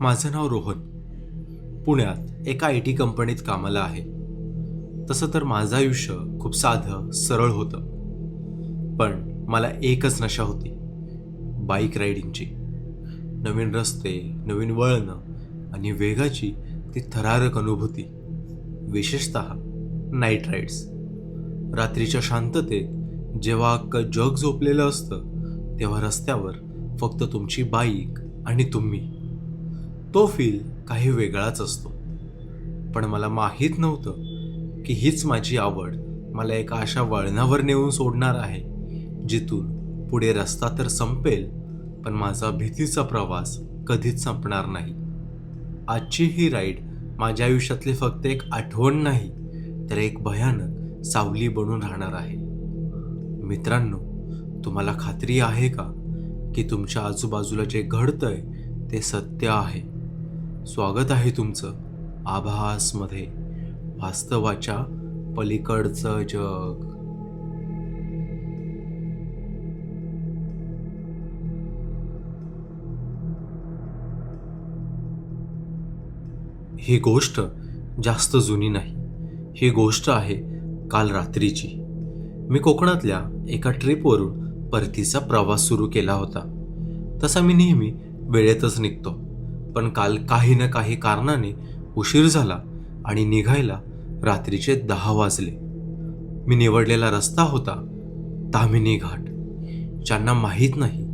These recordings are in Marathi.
माझं नाव रोहन. पुण्यात एका आय टी कंपनीत कामाला आहे. तसं तर माझं आयुष्य खूप साधं सरळ होतं. पण मला एकच नशा होती बाईक रायडिंगची नवीन रस्ते नवीन वळणं आणि वेगाची ती थरारक अनुभूती. विशेषत नाईट राईड्स. रात्रीच्या शांततेत जेव्हा अख्खं जग झोपलेलं असतं तेव्हा रस्त्यावर फक्त तुमची बाईक आणि तुम्ही. तो फील काही वेगळाच असतो. पण मला माहीत नव्हतं की हीच माझी आवड मला एका अशा वळणावर नेऊन सोडणार आहे जिथून पुढे रस्ता तर संपेल पण माझा भीतीचा प्रवास कधीच संपणार नाही. आजची ही राईड माझ्या आयुष्यातली फक्त एक आठवण नाही तर एक भयानक सावली बनून राहणार आहे. मित्रांनो तुम्हाला खात्री आहे का की तुमच्या आजूबाजूला जे घडतंय ते सत्य आहे? स्वागत आहे तुमचं आभासमध्ये. वास्तवाच्या पलीकडचं जग. ही गोष्ट जास्त जुनी नाही. ही गोष्ट आहे काल रात्रीची. मी कोकणातल्या एका ट्रिपवरून परतीचा प्रवास सुरू केला होता. तसा मी नेहमी वेळेतच निघतो. पण काल काही ना काही कारणाने उशीर झाला आणि निघायला रात्रीचे दहा वाजले. मी निवडलेला रस्ता होता तामिनी घाट. ज्यांना माहीत नाही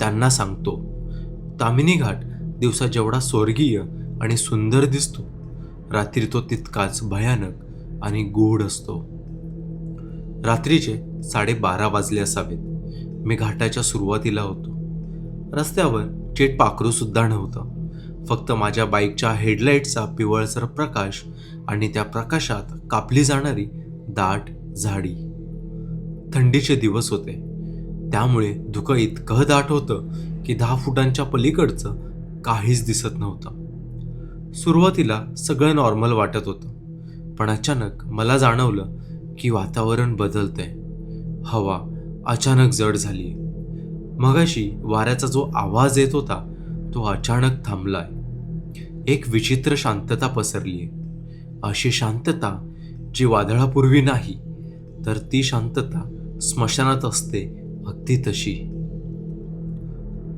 त्यांना सांगतो. तामिनी घाट दिवसा जेवढा स्वर्गीय आणि सुंदर दिसतो रात्री तो तितकाच भयानक आणि गूढ असतो. रात्रीचे साडेबारा वाजले असावेत. मी घाटाच्या सुरुवातीला होतो. रस्त्यावर चेट पाखरूसुद्धा नव्हतं. फक्त माझ्या बाईकच्या हेडलाईटचा पिवळसर प्रकाश आणि त्या प्रकाशात कापली जाणारी दाट झाडी. थंडीचे दिवस होते. त्यामुळे धुकं इतकं दाट होतं की दहा फुटांच्या पलीकडचं काहीच दिसत नव्हतं. सुरुवातीला सगळं नॉर्मल वाटत होतं पण अचानक मला जाणवलं की वातावरण बदलतंय. हवा अचानक जड झाली मगाशी वाऱ्याचा जो आवाज येत होता तो अचानक थांबलाय. एक विचित्र शांतता पसरलीय अशी शांतता जी वादळापूर्वी नाही तर ती शांतता स्मशानात असते अगदी तशी.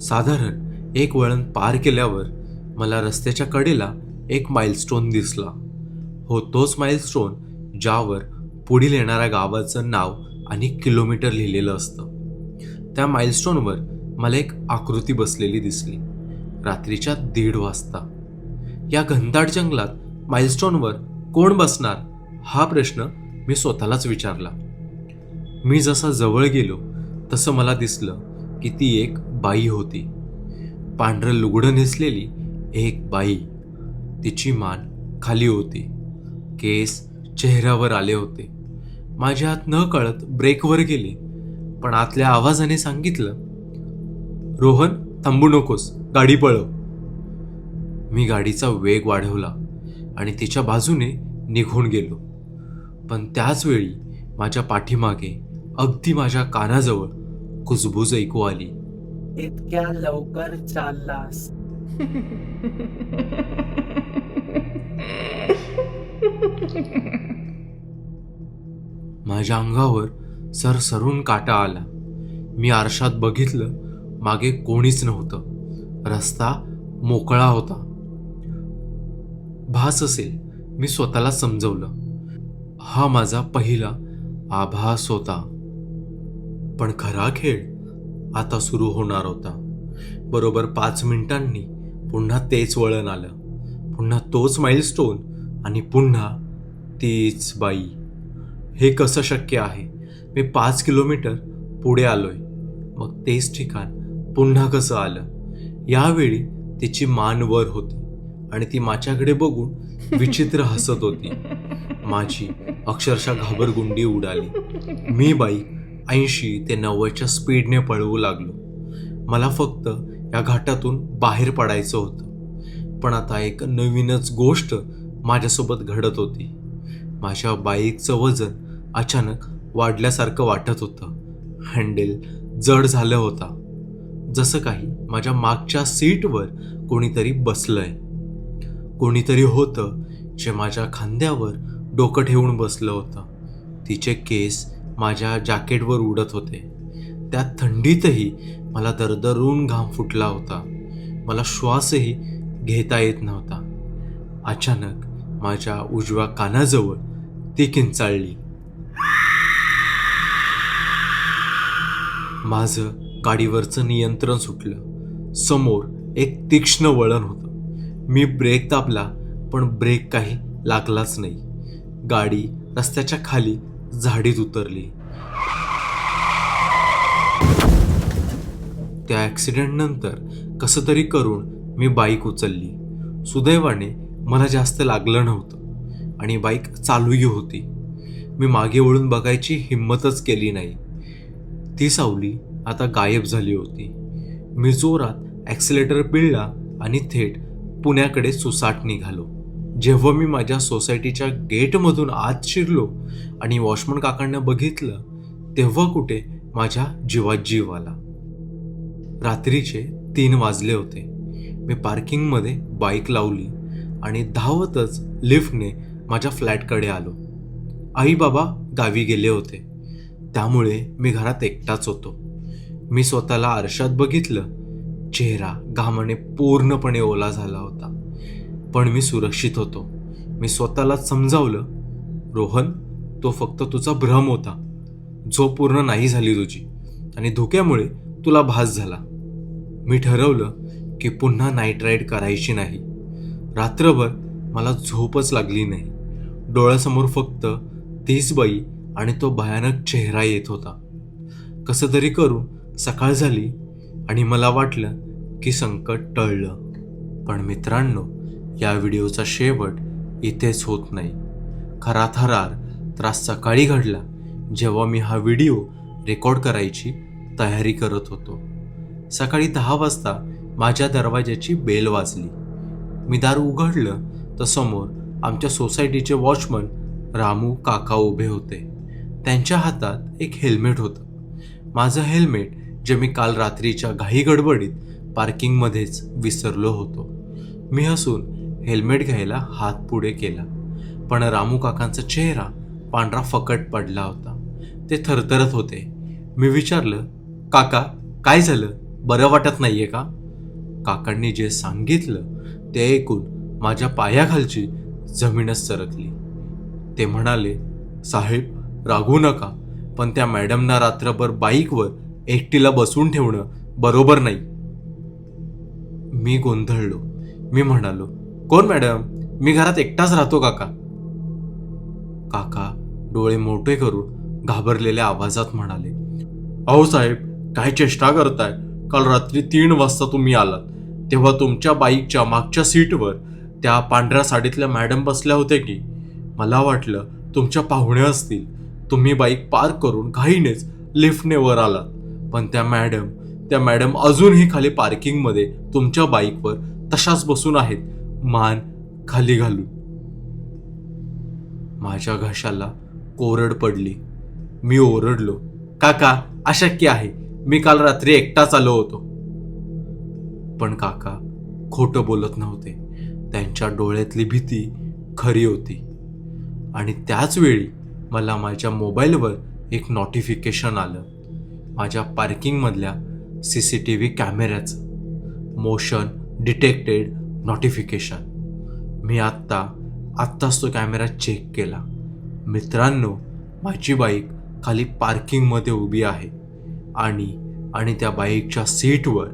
साधारण एक वळण पार केल्यावर मला रस्त्याच्या कडेला एक माइलस्टोन दिसला. हो तोच माइलस्टोन ज्यावर पुढील येणाऱ्या गावाचं नाव आणि किलोमीटर लिहिलेलं असतं. त्या माइलस्टोनवर मला एक आकृती बसलेली दिसली. रात्रीच्या दीड वाजता. या घनदाट जंगलात माइलस्टोनवर कोण बसणार हा प्रश्न मी स्वतःलाच विचारला. मी जसा जवळ गेलो तसं मला दिसलं की ती एक बाई होती. पांढरं लुगडं नेसलेली एक बाई. तिची मान खाली होती. केस चेहऱ्यावर आले होते. माझ्या हात न कळत ब्रेकवर गेले. पण आतल्या आवाजाने सांगितलं रोहन थांबू नकोस गाडी पळव. मी गाडीचा वेग वाढवला आणि तिच्या बाजूने निघून गेलो. पण त्याच वेळी माझ्या पाठीमागे अगदी माझ्या कानाजवळ कुजबूज ऐकू आली. इतक्या लवकर चाललास. माझ्या अंगावर सरसरून काटा आला. मी आरशात बघितलं मागे कोणीच नव्हतं. रस्ता मोकळा होता. भास असेल मी स्वतःला समजवलं. हा माझा पहिला आभास होता. पण खरा खेळ आता सुरू होणार होता. बरोबर पाच मिनिटांनी पुन्हा तेच वळण आलं. पुन्हा तोच माइलस्टोन आणि पुन्हा तीच बाई. हे कसं शक्य आहे? मी पाच किलोमीटर पुढे आलोय. मग तेच ठिकाण पुन्हा कसं आलं? यावेळी तिची मान वर होती आणि ती माझ्याकडे बघून विचित्र हसत होती. माझी अक्षरशः घाबरगुंडी उडाली. मी बाईक ऐंशी ते नव्वदच्या स्पीडने पळवू लागलो. मला फक्त या घाटातून बाहेर पडायचं होतं. पण आता एक नवीनच गोष्ट माझ्यासोबत घडत होती. माझ्या बाईकचं वजन अचानक वाढल्यासारखं वाटत होतं. हँडेल जड झालं होता. जसं काही माझ्या मागच्या सीटवर कोणीतरी बसलंय. कोणीतरी होतं जे माझ्या खांद्यावर डोकं ठेवून बसलं होतं. तिचे केस माझ्या जॅकेटवर उडत होते. त्या थंडीतही मला दरदरून घाम फुटला होता. मला श्वासही घेता येत नव्हता. अचानक माझ्या उजव्या कानाजवळ ती किंचाळली. माझं गाडीवरचं नियंत्रण सुटलं. समोर एक तीक्ष्ण वळण होतं. मी ब्रेक दाबला पण ब्रेक काही लागलाच नाही. गाडी रस्त्याच्या खाली झाडीत उतरली. त्या ॲक्सिडेंटनंतर कसं तरी करून मी बाईक उचलली. सुदैवाने मला जास्त लागलं नव्हतं आणि बाईक चालूही होती. मी मागे वळून बघायची हिंमतच केली नाही. ती सावली आता गायब झाली होती. मी जोरात ॲक्सिलेटर पिळला आणि थेट पुण्याकडे सुसाट निघालो. जेव्हा मी माझ्या सोसायटीच्या गेटमधून आत शिरलो आणि वॉचमन काकांना बघितलं तेव्हा कुठे माझ्या जीवात जीव आला. रात्रीचे तीन वाजले होते. मी पार्किंगमध्ये बाईक लावली आणि धावतच लिफ्टने माझ्या फ्लॅटकडे आलो. आई बाबा गावी गेले होते. त्यामुळे मी घरात एकटाच होतो. मी स्वतःला आरशात बघितलं. चेहरा घामाने पूर्णपणे ओला झाला होता. पण मी सुरक्षित होतो. मी स्वतःला समजावलं रोहन तो फक्त तुझा भ्रम होता. झोप पूर्ण नाही झाली तुझी आणि धोक्यामुळे तुला भास झाला. मी ठरवलं की पुन्हा नाईट राईड करायची नाही. रात्रभर मला झोपच लागली नाही. डोळ्यासमोर फक्त तीच बाई आणि तो भयानक चेहरा येत होता. कसं तरी करून सकाळ झाली आणि मला वाटलं की संकट टळलं. पण मित्रांनो या व्हिडिओचा शेवट इथेच होत नाही. खरा थरार त्रास सकाळी घडला जेव्हा मी हा व्हिडिओ रेकॉर्ड करायची तयारी करत होतो. सकाळी दहा वाजता माझ्या दरवाजाची बेल वाजली. मी दार उघडलं तर समोर आमच्या सोसायटीचे वॉचमन रामू काका उभे होते. त्यांच्या हातात एक हेल्मेट होतं. माझं हेल्मेट जे मी काल रात्रीच्या घाई गडबडीत पार्किंगमध्येच विसरलो होतो. मी हसून हेल्मेट घ्यायला हात पुढे केला. पण रामू काकांचा चेहरा पांढरा फकट पडला होता. ते थरथरत होते. मी विचारलं काका काय झालं? बरं वाटत नाहीये का? काकांनी जे सांगितलं ते ऐकून माझ्या पायाखालची जमीनच सरकली. ते म्हणाले साहेब रागू नका पण त्या मॅडमना रात्रभर बाईकवर एकटीला बसवून ठेवणं बरोबर नाही. मी गोंधळलो. मी म्हणालो कोण मॅडम? मी घरात एकटाच राहतो काका. काका डोळे मोठे करून घाबरलेल्या आवाजात म्हणाले अहो साहेब काय चेष्टा करताय? काल रात्री तीन वाजता तुम्ही आलात. तेव्हा तुमच्या बाईकच्या मागच्या सीटवर त्या पांढऱ्या साडीतल्या मॅडम बसल्या होत्या की. मला वाटलं तुमच्या पाहुण्या असतील. तुम्ही बाईक पार्क करून घाईनेच लिफ्टने वर आलात. पण त्या मॅडम त्या मॅडम अजूनही खाली पार्किंगमध्ये तुमच्या बाईकवर तशाच बसून आहेत मान खाली घालून. माझ्या घशाला कोरड पडली. मी ओरडलो काका अशक्य आहे. मी काल रात्री एकटाच आलो होतो. पण काका खोटं बोलत नव्हते. त्यांच्या डोळ्यातली भीती खरी होती. आणि त्याच वेळी मला माझ्या मोबाईलवर एक नोटिफिकेशन आलं. माझ्या पार्किंगमधल्या सी सी टी व्ही कॅमेऱ्याचं मोशन डिटेक्टेड नोटिफिकेशन मी आत्ता आत्ताच तो कॅमेरा चेक केला. मित्रांनो माझी बाईक खाली पार्किंगमध्ये उभी आहे आणि आणि त्या बाईकच्या सीटवर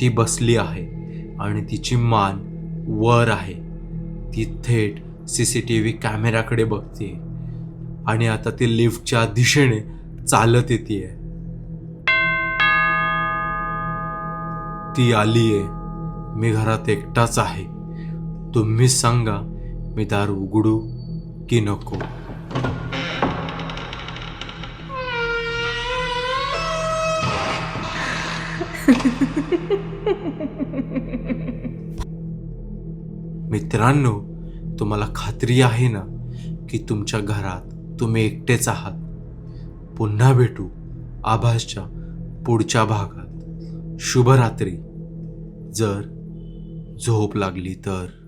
ती बसली आहे आणि तिची मान वर आहे. ती थेट सी सी टी व्ही कॅमेऱ्याकडे बघते आणि आता ती लिफ्टच्या दिशेने चालत येते आहे ती आलीये. मी घरात एकटाच आहे. तुम्ही सांगा मी दार उघडू की नको? मित्रांनो तुम्हाला खात्री आहे ना की तुमच्या घरात तुम्ही एकटेच आहात? पुन्हा भेटू आभासच्या पुढच्या भागात. शुभरात्री. जर झोप लागली तर.